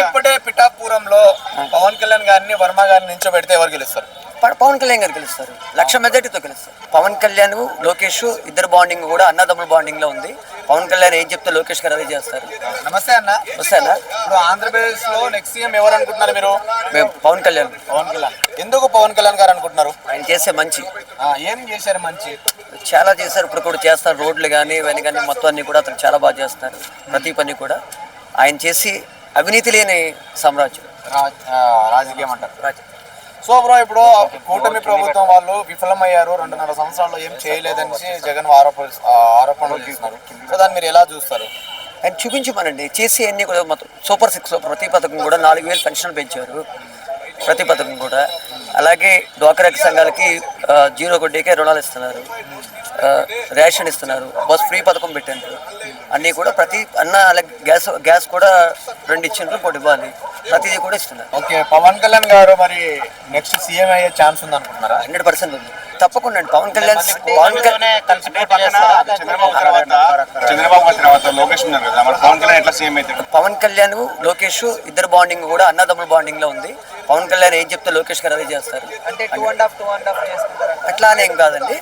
ఇప్పటికిప్పుడే పిఠాపురంలో పవన్ కళ్యాణ్ గారిని వర్మ గారిని నించోబెడితే ఎవరు గెలుస్తారు? పవన్ కళ్యాణ్ గారు గెలుస్తారు. లక్ష మెజార్టీతో గెలుస్తారు. పవన్ కళ్యాణ్ లోకేష్ ఇద్దరు బాండింగ్ కూడా అన్నదమ్ముల బాండింగ్లో ఉంది. పవన్ కళ్యాణ్ ఏం చెప్తే లోకేష్ గారు అదే చేస్తారు. నమస్తే అన్న. వస్తానా ఇప్పుడు ఆంధ్రప్రదేశ్లో నెక్స్ట్ సీఎం ఎవరు అనుకుంటున్నారు మీరు? మేము పవన్ కళ్యాణ్. పవన్ కళ్యాణ్. ఎందుకు పవన్ కళ్యాణ్ గారు అనుకుంటున్నారు? ఆయన చేసే మంచి. ఏం చేశారు మంచి? చాలా చేశారు. ఇప్పుడు కూడా చేస్తారు. రోడ్లు కానీ ఇవన్నీ కానీ మొత్తం అన్ని కూడా అతను చాలా బాగా చేస్తారు. ప్రతి పని కూడా. ఆయన చేసి అవినీతి లేని సామ్రాజ్యం. రాజకీయం అంటారు. సో బ్రో ఇప్పుడు కూటమి ప్రభుత్వం వాళ్ళు విఫలమయ్యారు రెండున్నర సంవత్సరాల్లో ఏం చేయలేదనేసి జగన్ ఆరోప ఆ, ఆరోపణలు చేస్తున్నారు. సో దాన్ని మీరు ఎలా చూస్తారు? ఆయన చూపించమనండి. చేసి అన్ని కూడా మొత్తం సూపర్ సిక్స్ ప్రతి పథకం కూడా నాలుగు వేలు పెన్షన్ పెంచారు. ప్రతి పథకం కూడా. అలాగే డ్వాక్రా సంఘాలకి జీరో వడ్డీకే రుణాలు ఇస్తున్నారు. రేషన్ ఇస్తున్నారు. బస్ ఫ్రీ పథకం పెట్టారు అన్నీ కూడా ప్రతి అన్న గ్యాస్ గ్యాస్ కూడా రెండు ఇచ్చిండ్రు ఇంకోటి ఇవ్వాలి. ప్రతిదీ కూడా ఇస్తున్నారు. ఓకే పవన్ కళ్యాణ్ గారు మరి నెక్స్ట్ సీఎం అయ్యే ఛాన్స్ ఉంది అనుకుంటున్నారా హండ్రెడ్ పర్సెంట్ ఉంది. తప్పకుండా అండి. పవన్ కళ్యాణ్ పవన్ కళ్యాణ్ చంద్రబాబు తర్వాత చంద్రబాబు తర్వాత లోకేష్ ఉన్నారు కదా. మరి పవన్ కళ్యాణ్ లోకేష్ ఇద్దరు బాండింగ్ కూడా అన్నదమ్ముల బాండింగ్లో ఉంది. పవన్ కళ్యాణ్ ఏం చెప్తే లోకేష్ గారు అదే చేస్తారు. అట్లా అని ఏం కాదండి.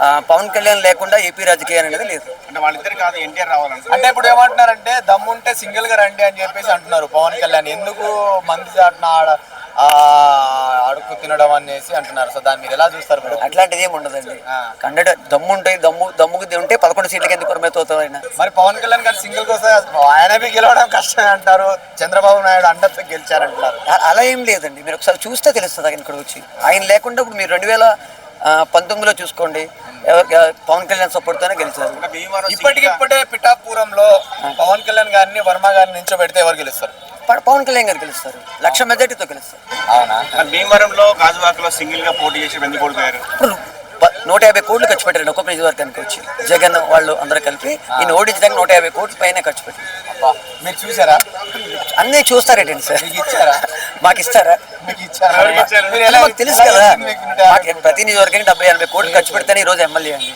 ఆ, పవన్ కళ్యాణ్ లేకుండా ఏపీ రాజకీయాలు అనేది లేదు. అంటే వాళ్ళిద్దరు కాదు ఎన్టీఆర్ రావాలంటే. అంటే ఇప్పుడు ఏమంటున్నారంటే దమ్ముంటే సింగిల్గా రండి అని చెప్పేసి అంటున్నారు పవన్ కళ్యాణ్. ఎందుకు మంది చాటున అడుక్కు తినడం అనేసి అంటున్నారు. సో దాన్ని మీరు ఎలా చూస్తారు మీరు అట్లాంటిది ఏమి ఉండదండి. ఆ. కండడ దమ్ము ఉంటాయి దమ్ము దమ్ముకి ఉంటే పదకొండు సీట్లకి ఎందుకు పరిమితం ఆయన? మరి పవన్ కళ్యాణ్ గారు సింగిల్ కోసం ఆయన గెలవడం కష్టమే అంటారు. చంద్రబాబు నాయుడు అండతో గెలిచారంటున్నారు. అలా ఏం లేదండి. మీరు ఒకసారి చూస్తే తెలుస్తుంది ఆయన ఇక్కడ వచ్చి. ఆయన లేకుండా ఇప్పుడు మీరు రెండు వేల పంతొమ్మిదిలో చూసుకోండి. ఎవరు- పవన్ కళ్యాణ్ సపోర్ట్తోనే గెలిచారు. భీమవరం ఇప్పటికిప్పుడే పిఠాపురంలో పవన్ కళ్యాణ్ గారిని వర్మ గారిని నించోబెడితే ఎవరు గెలుస్తారు? పవన్ కళ్యాణ్ గారు గెలుస్తారు. లక్ష మెజార్టీతో గెలుస్తారు. అవునా? భీమవరంలో గాజువాకలో సింగిల్గా పోటీ చేసి ఎందుకు ఓడిపోయారు? ఇప్పుడు నూట యాభై కోట్లు ఖర్చు పెట్టారు ఒక్కొక్క నియోజకవర్గానికి వచ్చి. జగన్ వాళ్ళు అందరూ కలిపి ఈయన ఓడించడానికి నూట యాభై కోట్ల పైన ఖర్చు పెట్టారు. మీరు చూసారా? అన్నీ చూస్తారేటండి సార్? మీకు ఇచ్చారా? మాకు ఇస్తారా మీకు తెలుసు కదా. మీకు ప్రతి నియోజకవర్గానికి డెబ్బై ఎనభై కోట్లు ఖర్చు పెడితేనే ఈ రోజు ఎమ్మెల్యే అండి.